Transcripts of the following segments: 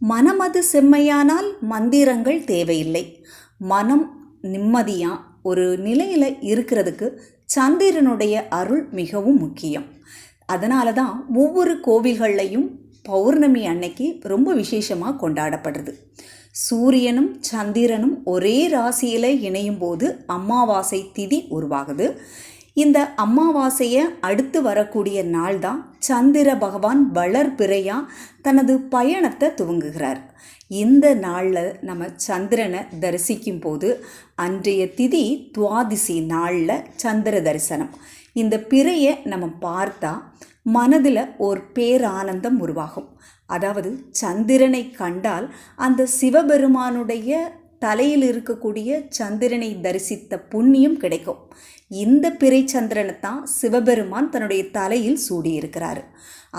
மனமது செம்மையானால் மந்திரங்கள் தேவையில்லை. மனம் நிம்மதியாக ஒரு நிலையில் இருக்கிறதுக்கு சந்திரனுடைய அருள் மிகவும் முக்கியம். அதனால தான் ஒவ்வொரு கோவில்கள்லையும் பௌர்ணமி அன்னைக்கு ரொம்ப விசேஷமாக கொண்டாடப்படுறது. சூரியனும் சந்திரனும் ஒரே ராசியில் இணையும் போது அமாவாசை திதி உருவாகுது. இந்த அமாவாசையை அடுத்து வரக்கூடிய நாள் தான் சந்திர பகவான் வளர்பிறையா தனது பயணத்தை துவங்குகிறார். இந்த நாளில் நம்ம சந்திரனை தரிசிக்கும் போது அன்றைய திதி துவாதிசி நாளில் சந்திர தரிசனம். இந்த பிறையை நம்ம பார்த்தா மனதில் ஒரு பேரானந்தம் உருவாகும். அதாவது சந்திரனை கண்டால் அந்த சிவபெருமானுடைய தலையில் இருக்கக்கூடிய சந்திரனை தரிசித்த புண்ணியம் கிடைக்கும். இந்த பிறை சந்திரனை தான் சிவபெருமான் தன்னுடைய தலையில் சூடியிருக்கிறார்.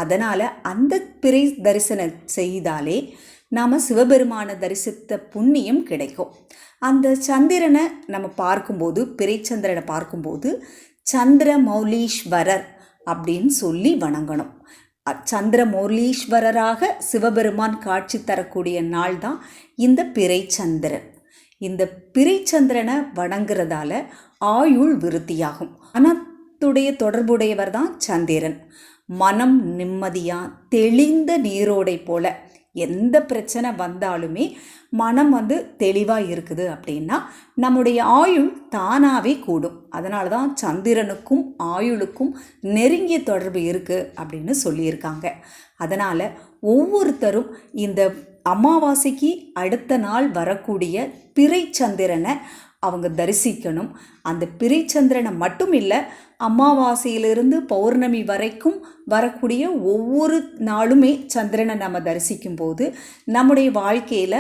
அதனால் அந்த பிறை தரிசனம் செய்தாலே நாம் சிவபெருமானை தரிசித்த புண்ணியம் கிடைக்கும். அந்த சந்திரனை நம்ம பார்க்கும்போது பிறைச்சந்திரனை பார்க்கும்போது சந்திர மௌலீஸ்வரர் அப்படின்னு சொல்லி வணங்கணும். சந்திர மௌலீஸ்வரராக சிவபெருமான் காட்சி தரக்கூடிய நாள் தான் இந்த பிறைச்சந்திரன் இந்த பிறைச்சந்திரனை வணங்குறதால ஆயுள் விருத்தியாகும். மனத்துடைய தொடர்புடையவர் தான் சந்திரன். மனம் நிம்மதியாக தெளிந்த நீரோடை போல எந்த பிரச்சனை வந்தாலுமே மனம் வந்து தெளிவாக இருக்குது அப்படின்னா நம்முடைய ஆயுள் தானாகவே கூடும். அதனால தான் சந்திரனுக்கும் ஆயுளுக்கும் நெருங்கிய தொடர்பு இருக்குது அப்படின்னு சொல்லியிருக்காங்க. அதனால் ஒவ்வொருத்தரும் இந்த அமாவாசைக்கு அடுத்த நாள் வரக்கூடிய பிறை சந்திரனை அவங்க தரிசிக்கணும். அந்த பிரிச்சந்திரனை மட்டும் இல்லை அமாவாசையிலிருந்து பௌர்ணமி வரைக்கும் வரக்கூடிய ஒவ்வொரு நாளுமே சந்திரனை நம்ம தரிசிக்கும் போது நம்முடைய வாழ்க்கையில்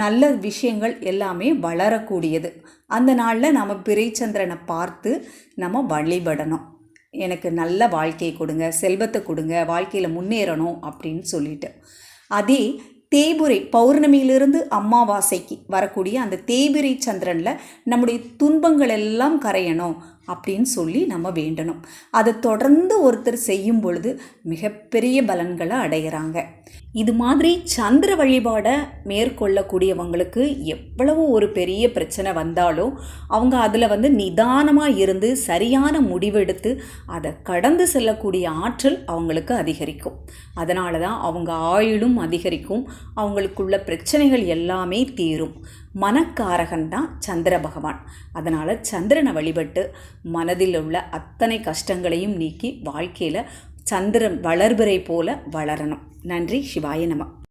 நல்ல விஷயங்கள் எல்லாமே வளரக்கூடியது. அந்த நாளில் நம்ம பிறைச்சந்திரனை பார்த்து நம்ம வழிபடணும். எனக்கு நல்ல வாழ்க்கையை கொடுங்க செல்வத்தை கொடுங்க வாழ்க்கையில் முன்னேறணும் அப்படின்னு சொல்லிட்டு. அதே தேய்புரை பௌர்ணமியிலிருந்து அமாவாசைக்கு வரக்கூடிய அந்த தேய்பிரை சந்திரனில் நம்முடைய துன்பங்கள் எல்லாம் கரையணும். அப்படின்னு சொல்லி நம்ம வேண்டணும். அதை தொடர்ந்து ஒருத்தர் செய்யும் பொழுது மிகப்பெரிய பலன்களை அடைகிறாங்க. இது மாதிரி சந்திர வழிபாடை மேற்கொள்ளக்கூடியவங்களுக்கு எவ்வளவு ஒரு பெரிய பிரச்சனை வந்தாலும் அவங்க அதில் வந்து நிதானமாக இருந்து சரியான முடிவெடுத்து அதை கடந்து செல்லக்கூடிய ஆற்றல் அவங்களுக்கு அதிகரிக்கும். அதனால தான் அவங்க ஆயுளும் அதிகரிக்கும். அவங்களுக்குள்ள பிரச்சனைகள் எல்லாமே தீரும். மனக்காரகன் தான் சந்திர பகவான். அதனால் சந்திரனை வழிபட்டு மனதில் உள்ள அத்தனை கஷ்டங்களையும் நீக்கி வாழ்க்கையில் சந்திரன் வளர்பிறை போல வளரணும். நன்றி. சிவாய நம.